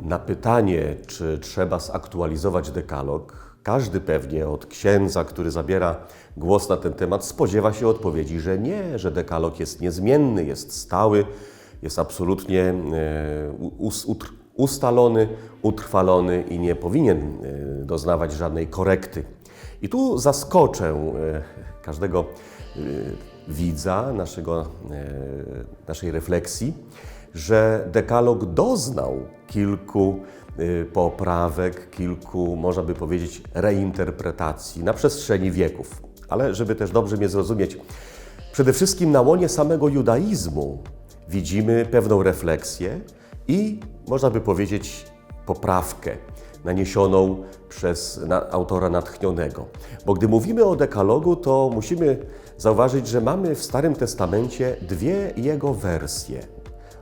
Na pytanie, czy trzeba zaktualizować dekalog, każdy pewnie od księdza, który zabiera głos na ten temat, spodziewa się odpowiedzi, że nie, że dekalog jest niezmienny, jest stały, jest absolutnie e, ustalony, utrwalony i nie powinien e, doznawać żadnej korekty. I tu zaskoczę e, każdego widza naszego, e, naszej refleksji, że dekalog doznał kilku y, poprawek, kilku, można by powiedzieć, reinterpretacji na przestrzeni wieków. Ale żeby też dobrze mnie zrozumieć, przede wszystkim na łonie samego judaizmu widzimy pewną refleksję i, można by powiedzieć, poprawkę naniesioną przez autora natchnionego. Bo gdy mówimy o dekalogu, to musimy zauważyć, że mamy w Starym Testamencie dwie jego wersje.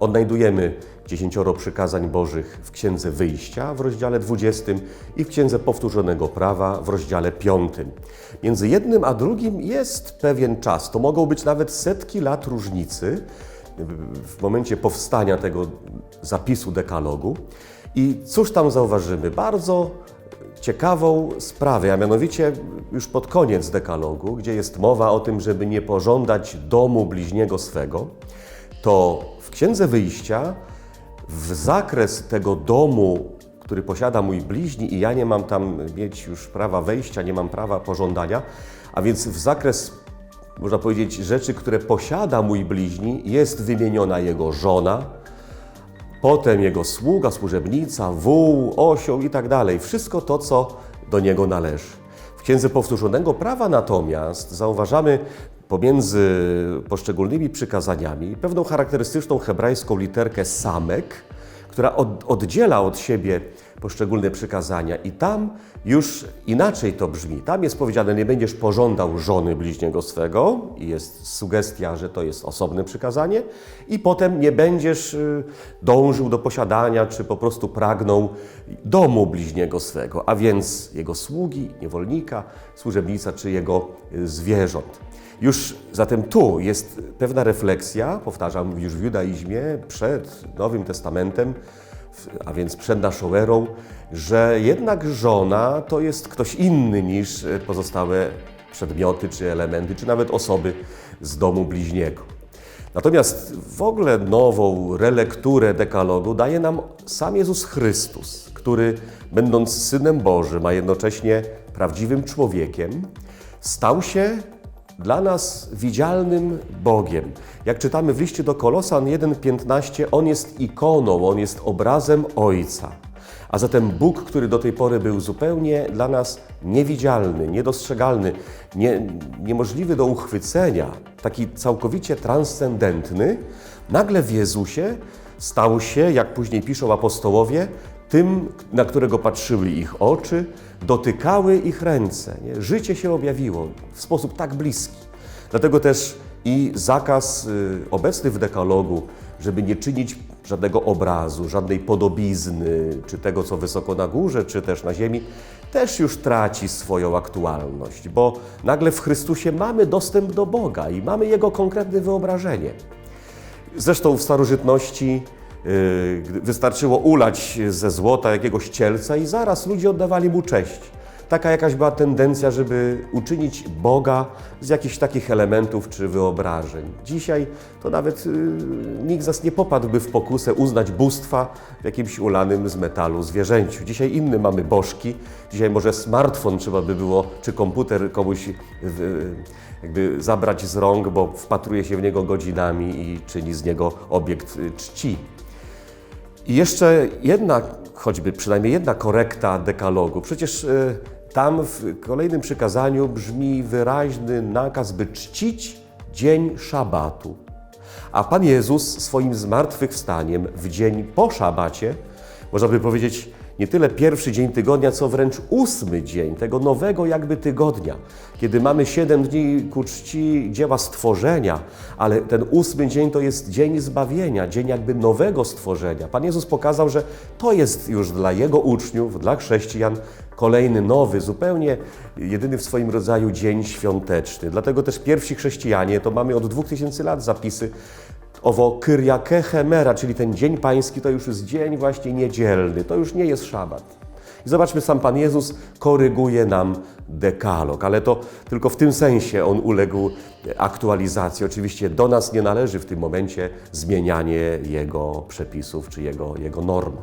Odnajdujemy dziesięcioro przykazań Bożych w Księdze Wyjścia w rozdziale 20 i w Księdze Powtórzonego Prawa w rozdziale 5. Między jednym a drugim jest pewien czas. To mogą być nawet setki lat różnicy w momencie powstania tego zapisu dekalogu. I cóż tam zauważymy? Bardzo ciekawą sprawę, a mianowicie już pod koniec dekalogu, gdzie jest mowa o tym, żeby nie pożądać domu bliźniego swego, to w Księdze Wyjścia w zakres tego domu, który posiada mój bliźni i ja nie mam tam mieć już prawa wejścia, nie mam prawa pożądania, a więc w zakres, można powiedzieć, rzeczy, które posiada mój bliźni, jest wymieniona jego żona, potem jego sługa, służebnica, wół, osioł i tak dalej. Wszystko to, co do niego należy. W Księdze Powtórzonego Prawa natomiast zauważamy pomiędzy poszczególnymi przykazaniami pewną charakterystyczną hebrajską literkę samek, która od, oddziela od siebie poszczególne przykazania i tam już inaczej to brzmi. Tam jest powiedziane, nie będziesz pożądał żony bliźniego swego i jest sugestia, że to jest osobne przykazanie i potem nie będziesz y, dążył do posiadania, czy po prostu pragnął domu bliźniego swego, a więc jego sługi, niewolnika, służebnica, czy jego y, zwierząt. Już zatem tu jest pewna refleksja, powtarzam, już w judaizmie przed Nowym Testamentem, a więc przed naszą erą, że jednak żona to jest ktoś inny niż pozostałe przedmioty, czy elementy, czy nawet osoby z domu bliźniego. Natomiast w ogóle nową relekturę dekalogu daje nam sam Jezus Chrystus, który, będąc Synem Bożym, a jednocześnie prawdziwym człowiekiem, stał się dla nas widzialnym Bogiem. Jak czytamy w liście do Kolosan 1:15, on jest ikoną, on jest obrazem Ojca. A zatem Bóg, który do tej pory był zupełnie dla nas niewidzialny, niedostrzegalny, nie, niemożliwy do uchwycenia, taki całkowicie transcendentny, nagle w Jezusie stał się, jak później piszą apostołowie, tym, na którego patrzyły ich oczy, dotykały ich ręce. Nie? Życie się objawiło w sposób tak bliski. Dlatego też i zakaz y, obecny w dekalogu, żeby nie czynić żadnego obrazu, żadnej podobizny, czy tego, co wysoko na górze, czy też na ziemi, też już traci swoją aktualność, bo nagle w Chrystusie mamy dostęp do Boga i mamy Jego konkretne wyobrażenie. Zresztą w starożytności wystarczyło ulać ze złota jakiegoś cielca i zaraz ludzie oddawali mu cześć. Taka jakaś była tendencja, żeby uczynić Boga z jakichś takich elementów czy wyobrażeń. Dzisiaj to nawet yy, nikt z nas nie popadłby w pokusę uznać bóstwa w jakimś ulanym z metalu zwierzęciu. Dzisiaj inny mamy bożki, dzisiaj może smartfon trzeba by było, czy komputer komuś w, jakby zabrać z rąk, bo wpatruje się w niego godzinami i czyni z niego obiekt y, czci. I jeszcze jedna, choćby przynajmniej jedna korekta dekalogu. Przecież y, tam w kolejnym przykazaniu brzmi wyraźny nakaz, by czcić dzień szabatu. A Pan Jezus swoim zmartwychwstaniem w dzień po szabacie, można by powiedzieć, nie tyle pierwszy dzień tygodnia, co wręcz ósmy dzień tego nowego jakby tygodnia, kiedy mamy siedem dni ku czci dzieła stworzenia, ale ten ósmy dzień to jest dzień zbawienia, dzień jakby nowego stworzenia. Pan Jezus pokazał, że to jest już dla Jego uczniów, dla chrześcijan kolejny nowy, zupełnie jedyny w swoim rodzaju dzień świąteczny. Dlatego też pierwsi chrześcijanie, to mamy od 2000 lat zapisy, owo Kyriake Chemera, czyli ten dzień pański, to już jest dzień właśnie niedzielny, to już nie jest szabat. I zobaczmy, sam Pan Jezus koryguje nam dekalog, ale to tylko w tym sensie on uległ aktualizacji. Oczywiście do nas nie należy w tym momencie zmienianie Jego przepisów czy Jego, jego norm.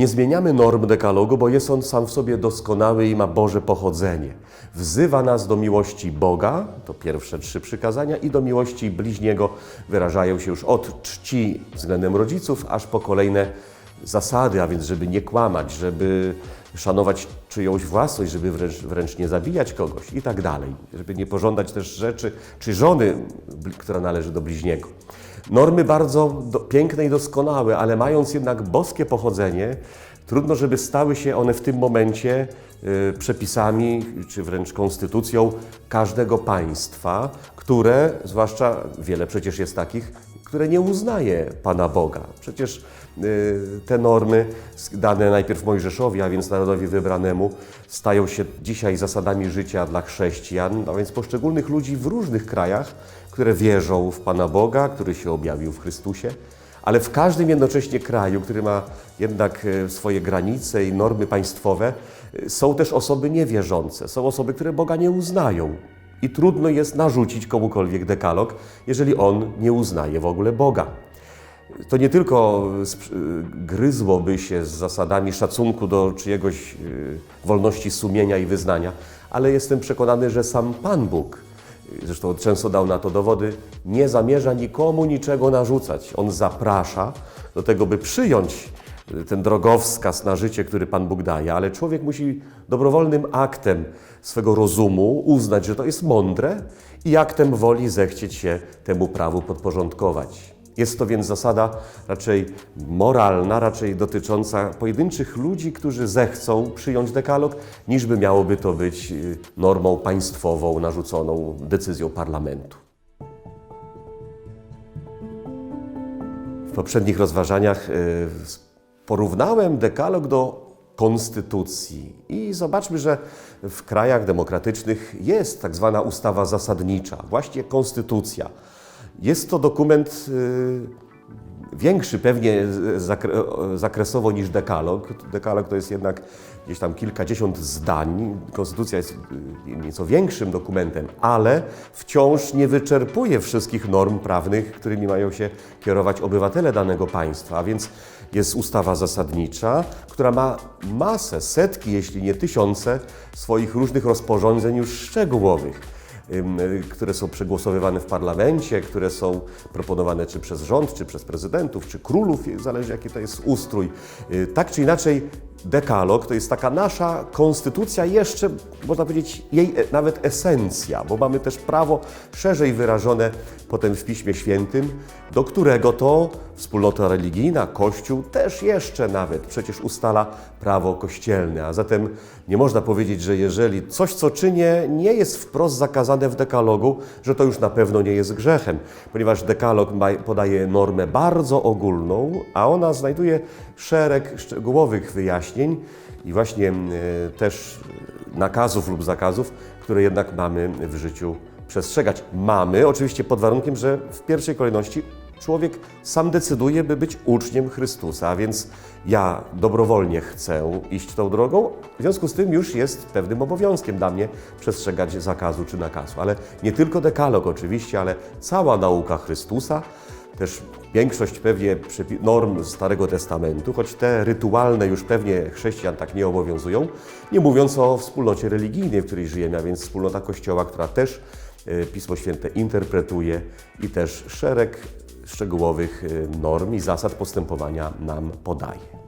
Nie zmieniamy norm dekalogu, bo jest on sam w sobie doskonały i ma Boże pochodzenie. Wzywa nas do miłości Boga, to pierwsze trzy przykazania, i do miłości bliźniego wyrażają się już od czci względem rodziców, aż po kolejne zasady, a więc żeby nie kłamać, żeby szanować czyjąś własność, żeby wręcz, wręcz nie zabijać kogoś i tak dalej, żeby nie pożądać też rzeczy czy żony, która należy do bliźniego. Normy bardzo do, piękne i doskonałe, ale mając jednak boskie pochodzenie, trudno, żeby stały się one w tym momencie y, przepisami, czy wręcz konstytucją każdego państwa, które, zwłaszcza wiele przecież jest takich, które nie uznaje Pana Boga. Przecież te normy dane najpierw Mojżeszowi, a więc narodowi wybranemu, stają się dzisiaj zasadami życia dla chrześcijan, a więc poszczególnych ludzi w różnych krajach, które wierzą w Pana Boga, który się objawił w Chrystusie. Ale w każdym jednocześnie kraju, który ma jednak e, swoje granice i normy państwowe, e, są też osoby niewierzące, są osoby, które Boga nie uznają. I trudno jest narzucić komukolwiek dekalog, jeżeli on nie uznaje w ogóle Boga. To nie tylko sp- y, gryzłoby się z zasadami szacunku do czyjegoś y, wolności sumienia i wyznania, ale jestem przekonany, że sam Pan Bóg, zresztą często dał na to dowody, nie zamierza nikomu niczego narzucać. On zaprasza do tego, by przyjąć ten drogowskaz na życie, który Pan Bóg daje, ale człowiek musi dobrowolnym aktem swego rozumu uznać, że to jest mądre i aktem woli zechcieć się temu prawu podporządkować. Jest to więc zasada raczej moralna, raczej dotycząca pojedynczych ludzi, którzy zechcą przyjąć dekalog, niż by miałoby to być y, normą państwową narzuconą decyzją parlamentu. W poprzednich rozważaniach y, porównałem dekalog do konstytucji i zobaczmy, że w krajach demokratycznych jest tak zwana ustawa zasadnicza, właśnie konstytucja. Jest to dokument y, większy pewnie zakre- zakresowo niż dekalog. Dekalog to jest jednak gdzieś tam kilkadziesiąt zdań. Konstytucja jest y, nieco większym dokumentem, ale wciąż nie wyczerpuje wszystkich norm prawnych, którymi mają się kierować obywatele danego państwa. A więc jest ustawa zasadnicza, która ma masę, setki, jeśli nie tysiące swoich różnych rozporządzeń już szczegółowych które są przegłosowywane w parlamencie, które są proponowane czy przez rząd, czy przez prezydentów, czy królów, zależy jaki to jest ustrój. Y, Tak czy inaczej, dekalog to jest taka nasza konstytucja, jeszcze można powiedzieć jej e- nawet esencja, bo mamy też prawo szerzej wyrażone potem w Piśmie Świętym, do którego to wspólnota religijna, Kościół też jeszcze nawet przecież ustala prawo kościelne. A zatem nie można powiedzieć, że jeżeli coś, co czynię, nie jest wprost zakazane w dekalogu, że to już na pewno nie jest grzechem, ponieważ dekalog podaje normę bardzo ogólną, a ona znajduje szereg szczegółowych wyjaśnień i właśnie e, też nakazów lub zakazów, które jednak mamy w życiu przestrzegać. Mamy, oczywiście pod warunkiem, że w pierwszej kolejności człowiek sam decyduje, by być uczniem Chrystusa, a więc ja dobrowolnie chcę iść tą drogą, w związku z tym już jest pewnym obowiązkiem dla mnie przestrzegać zakazu czy nakazu. Ale nie tylko dekalog oczywiście, ale cała nauka Chrystusa, też większość pewnie norm Starego Testamentu, choć te rytualne już pewnie chrześcijan tak nie obowiązują, nie mówiąc o wspólnocie religijnej, w której żyjemy, a więc wspólnota Kościoła, która też Pismo Święte interpretuje i też szereg szczegółowych e, norm i zasad postępowania nam podaje.